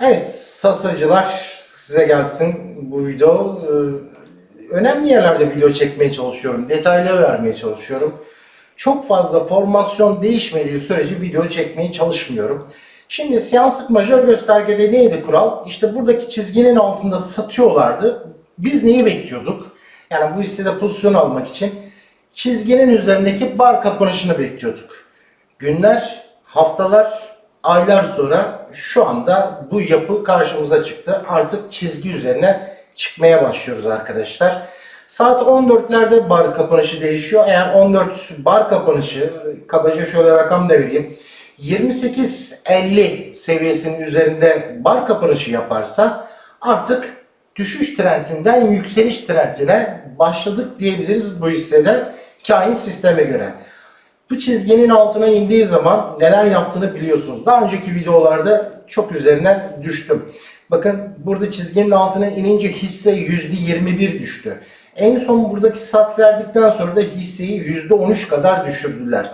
Evet, sasacılar size gelsin bu video. Ee, Önemli yerlerde video çekmeye çalışıyorum. Detaylı vermeye çalışıyorum. Çok fazla formasyon değişmediği sürece video çekmeye çalışmıyorum. Şimdi seanslık majör göstergede neydi kural? İşte buradaki çizginin altında satıyorlardı. Biz neyi bekliyorduk? Yani bu hissede pozisyon almak için çizginin üzerindeki bar kapanışını bekliyorduk. Günler, haftalar, aylar sonra şu anda bu yapı karşımıza çıktı. Artık çizgi üzerine çıkmaya başlıyoruz arkadaşlar. Saat 14'lerde bar kapanışı değişiyor. Eğer 14 bar kapanışı, kabaca şöyle rakam da vereyim. 28.50 seviyesinin üzerinde bar kapanışı yaparsa artık düşüş trendinden yükseliş trendine başladık diyebiliriz bu hissede kain sisteme göre. Bu çizginin altına indiği zaman neler yaptığını biliyorsunuz. Daha önceki videolarda çok üzerine düştüm. Bakın burada çizginin altına inince hisse %21 düştü. En son buradaki sat verdikten sonra da hisseyi %13 kadar düşürdüler.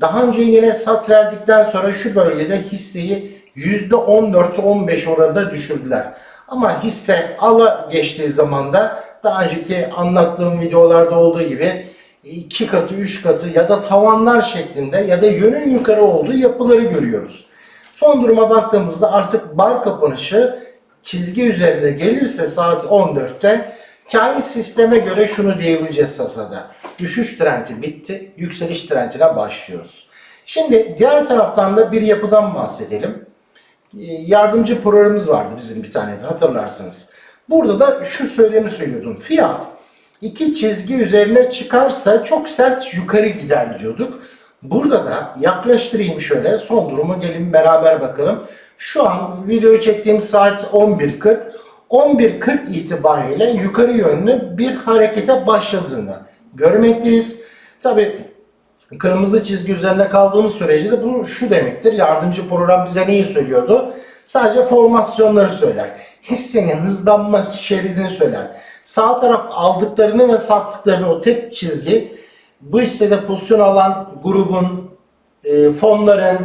Daha önce yine sat verdikten sonra şu bölgede hisseyi %14-15 oranında düşürdüler. Ama hisse ala geçtiği zaman da daha önceki anlattığım videolarda olduğu gibi iki katı, üç katı ya da tavanlar şeklinde ya da yönün yukarı olduğu yapıları görüyoruz. Son duruma baktığımızda artık bar kapanışı çizgi üzerinde gelirse saat 14'te kain sisteme göre şunu diyebileceğiz Sasa'da. Düşüş trendi bitti, yükseliş trendine başlıyoruz. Şimdi diğer taraftan da bir yapıdan bahsedelim. Ee, Yardımcı programımız vardı bizim bir tane de hatırlarsınız. Burada da şu söylemi söylüyordum. Fiyat iki çizgi üzerine çıkarsa çok sert yukarı gider diyorduk. Burada da yaklaştırayım şöyle son durumu gelin beraber bakalım. Şu an videoyu çektiğim saat 11.40. 11.40 itibariyle yukarı yönlü bir harekete başladığını görmekteyiz. Tabi kırmızı çizgi üzerinde kaldığımız sürece de bu şu demektir. Yardımcı program bize neyi söylüyordu? Sadece formasyonları söyler. Hissenin hızlanma şeridini söyler. Sağ taraf aldıklarını ve sattıklarını o tek çizgi bu hissede pozisyon alan grubun, e, fonların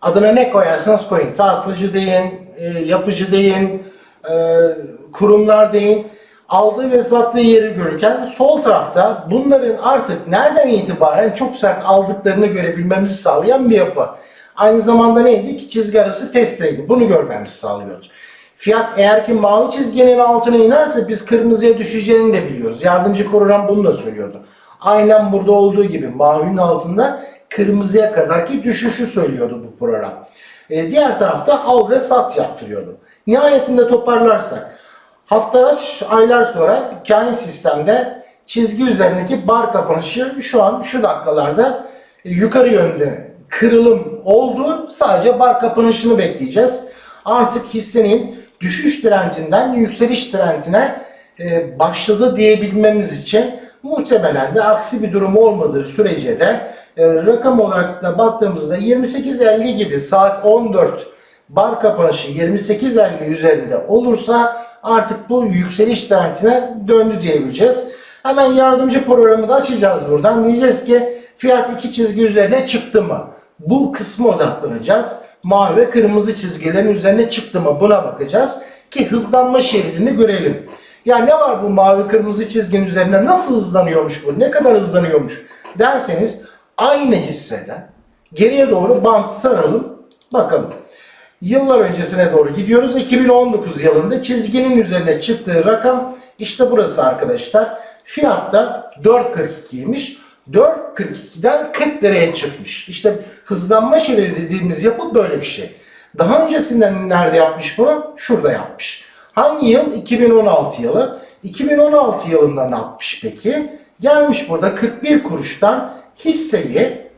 adına ne koyarsanız koyun. Tatlıcı deyin, e, yapıcı deyin, e, kurumlar deyin. Aldığı ve sattığı yeri görürken sol tarafta bunların artık nereden itibaren çok sert aldıklarını görebilmemizi sağlayan bir yapı. Aynı zamanda neydi? İki çizgi arası testeydi. Bunu görmemizi sağlıyordu. Fiyat eğer ki mavi çizginin altına inerse biz kırmızıya düşeceğini de biliyoruz. Yardımcı program bunu da söylüyordu. Aynen burada olduğu gibi mavinin altında kırmızıya kadar ki düşüşü söylüyordu bu program. Ee, diğer tarafta al ve sat yaptırıyordu. Nihayetinde toparlarsak haftalar, aylar sonra kain sistemde çizgi üzerindeki bar kapanışı şu an şu dakikalarda e, yukarı yönlü kırılım oldu. Sadece bar kapanışını bekleyeceğiz. Artık hissenin düşüş trendinden yükseliş trendine e, başladı diyebilmemiz için muhtemelen de aksi bir durum olmadığı sürece de e, rakam olarak da baktığımızda 28.50 gibi saat 14 bar kapanışı 28.50 üzerinde olursa artık bu yükseliş trendine döndü diyebileceğiz. Hemen yardımcı programı da açacağız buradan. Diyeceğiz ki fiyat iki çizgi üzerine çıktı mı? Bu kısmı odaklanacağız. Mavi ve kırmızı çizgilerin üzerine çıktı mı buna bakacağız. Ki hızlanma şeridini görelim. Ya ne var bu mavi kırmızı çizginin üzerinde nasıl hızlanıyormuş bu? Ne kadar hızlanıyormuş derseniz aynı hisseden geriye doğru bant saralım bakalım. Yıllar öncesine doğru gidiyoruz. 2019 yılında çizginin üzerine çıktığı rakam işte burası arkadaşlar. Fiyatta 4.42'ymiş. 4.42'den 40 liraya çıkmış. İşte hızlanma şeridi dediğimiz yapı böyle bir şey. Daha öncesinden nerede yapmış bunu? Şurada yapmış. Hangi yıl? 2016 yılı. 2016 yılında ne yapmış peki? Gelmiş burada 41 kuruştan hisseyi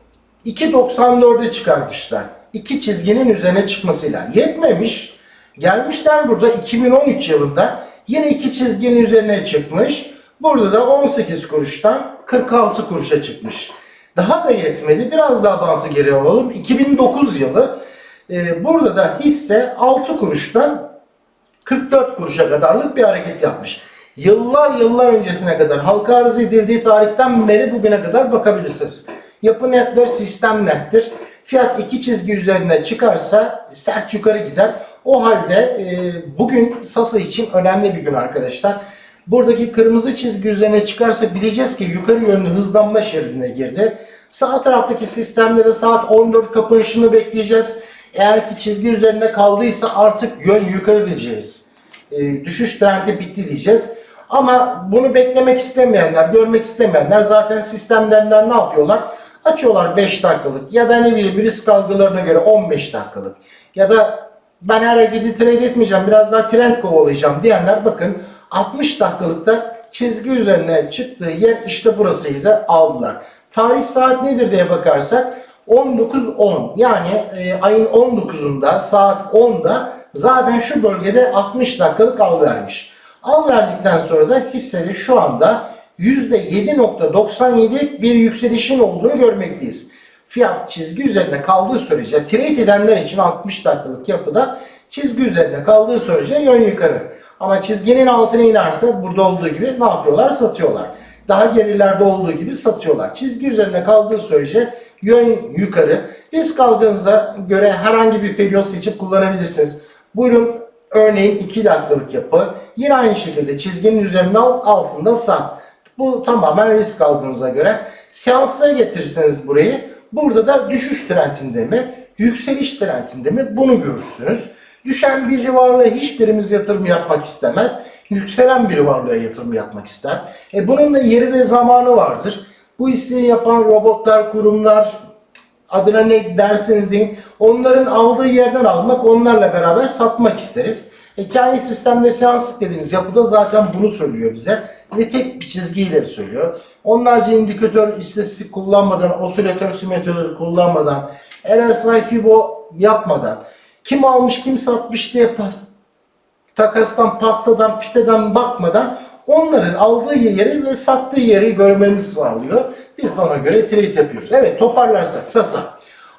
2.94'e çıkarmışlar. İki çizginin üzerine çıkmasıyla. Yetmemiş. Gelmişler burada 2013 yılında yine iki çizginin üzerine çıkmış. Burada da 18 kuruştan 46 kuruşa çıkmış. Daha da yetmedi. Biraz daha bantı geri alalım. 2009 yılı. Ee, burada da hisse 6 kuruştan 44 kuruşa kadarlık bir hareket yapmış. Yıllar yıllar öncesine kadar halka arz edildiği tarihten beri bugüne kadar bakabilirsiniz. Yapı netler, sistem nettir. Fiyat iki çizgi üzerine çıkarsa sert yukarı gider. O halde e, bugün Sasa için önemli bir gün arkadaşlar. Buradaki kırmızı çizgi üzerine çıkarsa bileceğiz ki yukarı yönlü hızlanma şeridine girdi. Sağ taraftaki sistemde de saat 14 kapanışını bekleyeceğiz. Eğer ki çizgi üzerine kaldıysa artık yön yukarı diyeceğiz. E, düşüş trendi bitti diyeceğiz. Ama bunu beklemek istemeyenler, görmek istemeyenler zaten sistemlerinden ne yapıyorlar? Açıyorlar 5 dakikalık ya da ne bileyim risk algılarına göre 15 dakikalık ya da ben her trade etmeyeceğim biraz daha trend kovalayacağım diyenler bakın 60 dakikalıkta çizgi üzerine çıktığı yer işte burasıydı aldılar. Tarih saat nedir diye bakarsak 19.10 yani e, ayın 19'unda saat 10'da zaten şu bölgede 60 dakikalık al vermiş. Al verdikten sonra da hissede şu anda %7.97 bir yükselişin olduğunu görmekteyiz. Fiyat çizgi üzerinde kaldığı sürece trade edenler için 60 dakikalık yapıda çizgi üzerinde kaldığı sürece yön yukarı. Ama çizginin altına inerse burada olduğu gibi ne yapıyorlar? Satıyorlar. Daha gerilerde olduğu gibi satıyorlar. Çizgi üzerinde kaldığı sürece yön yukarı. Risk algınıza göre herhangi bir periyot seçip kullanabilirsiniz. Buyurun örneğin 2 dakikalık yapı. Yine aynı şekilde çizginin üzerine al, altında sat. Bu tamamen risk algınıza göre. Seansa getirirseniz burayı. Burada da düşüş trendinde mi, yükseliş trendinde mi bunu görürsünüz. Düşen bir varlığa hiçbirimiz yatırım yapmak istemez. Yükselen bir varlığa yatırım yapmak ister. E bunun da yeri ve zamanı vardır. Bu işi yapan robotlar, kurumlar, adına ne derseniz deyin, onların aldığı yerden almak, onlarla beraber satmak isteriz. Hikaye sistemde seanslık dediğimiz yapıda zaten bunu söylüyor bize. Ve tek bir çizgiyle söylüyor. Onlarca indikatör, istatistik kullanmadan, osilatör, simetör kullanmadan, RSI, FIBO yapmadan, kim almış, kim satmış diye takastan, pastadan, piteden bakmadan onların aldığı yeri ve sattığı yeri görmemizi sağlıyor. Biz de ona göre trade yapıyoruz. Evet toparlarsak Sasa.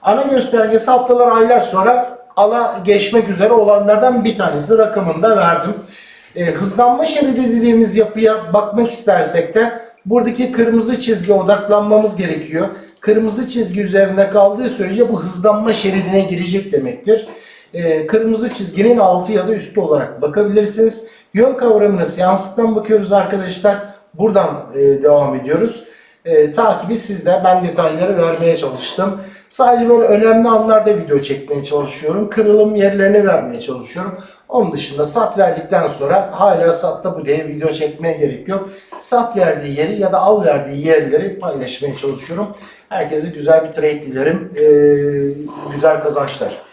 Ana göstergesi haftalar aylar sonra ala geçmek üzere olanlardan bir tanesi rakamını da verdim. E, hızlanma şeridi dediğimiz yapıya bakmak istersek de buradaki kırmızı çizgi odaklanmamız gerekiyor. Kırmızı çizgi üzerinde kaldığı sürece bu hızlanma şeridine girecek demektir. E, kırmızı çizginin altı ya da üstü olarak bakabilirsiniz. Yön kavramına seanslıktan bakıyoruz arkadaşlar. Buradan e, devam ediyoruz. E, takibi sizde. Ben detayları vermeye çalıştım. Sadece böyle önemli anlarda video çekmeye çalışıyorum. Kırılım yerlerini vermeye çalışıyorum. Onun dışında sat verdikten sonra hala satta bu diye video çekmeye gerek yok. Sat verdiği yeri ya da al verdiği yerleri paylaşmaya çalışıyorum. Herkese güzel bir trade dilerim. E, güzel kazançlar.